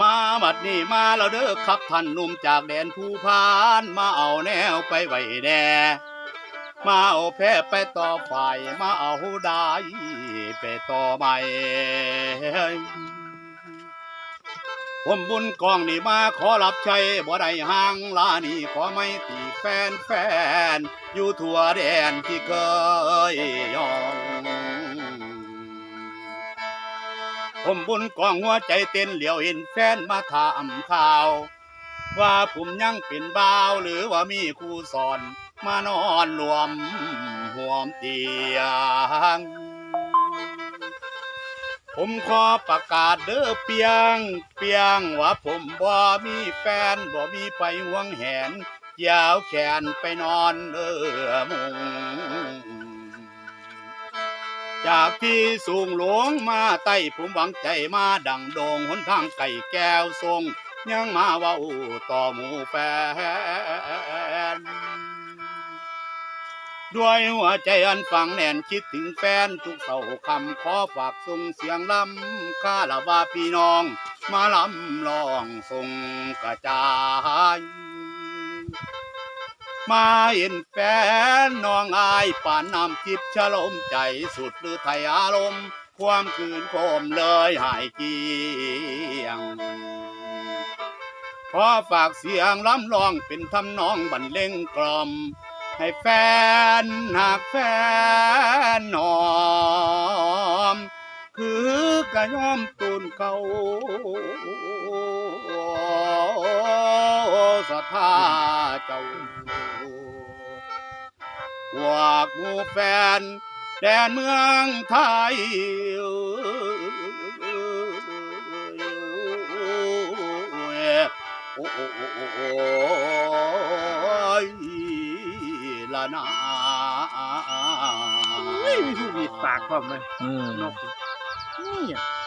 มาบัดนี้มาแล้วเด้อครับท่านหนุ่มจากแดนภูพานมาเอาแนวไปไว้แด่มาเอาแพ้ไปต่อฝ่ายมาเอาได้ไปต่อใหม่ผมบุญกองนี่มาขอรับใช้บ่ได้ห่างลานี่ขอไม่ตีแฟนแฟนอยู่ทั่วแดนที่เคยยอง ผมบุญกองหัวใจเต้นเหลียวเห็นแฟนมาถามข่าว ว่าผมยังเป็นบ่าวหรือว่ามีครูสอน มานอนรวมห่วมเตียง ผมขอประกาศเด้อเปียง เปียงว่าผมบ่มีแฟนบ่มีไปห่วงแหนยาวแขนไปนอนเด้อมุง จากที่สูงหลวงมาใต้ผมหวังใจมาดังโดงหนทางไก่แก้วทรง ยังมาว่าต่อหมู่แฟน ด้วยหัวใจอันฝังแน่นคิดถึงแฟนทุกเสาคำขอฝากส่งเสียงลำข้าละว่าพี่น้อง มาลำลองส่งกระจาย มาเห็นแฟนน้องอายป่านน้ำทิพย์ชะลมใจสุดหรือไทยอารมณ์ ความคืนโคมเลยหายเกลียง ขอฝากเสียงล้ำลองเป็นทำนองบรรเลงกล่อม ให้แฟนหากแฟนนอม คือกระยอมตูนเขา สถาเจ้าพวกหมู่แฟนแดนเมืองไทยโอ้โอ้โอ้โอ้โอ้ยละนาเฮ้ยมีผู้บีดปากพร้อมเลยอืมนกนี่อะ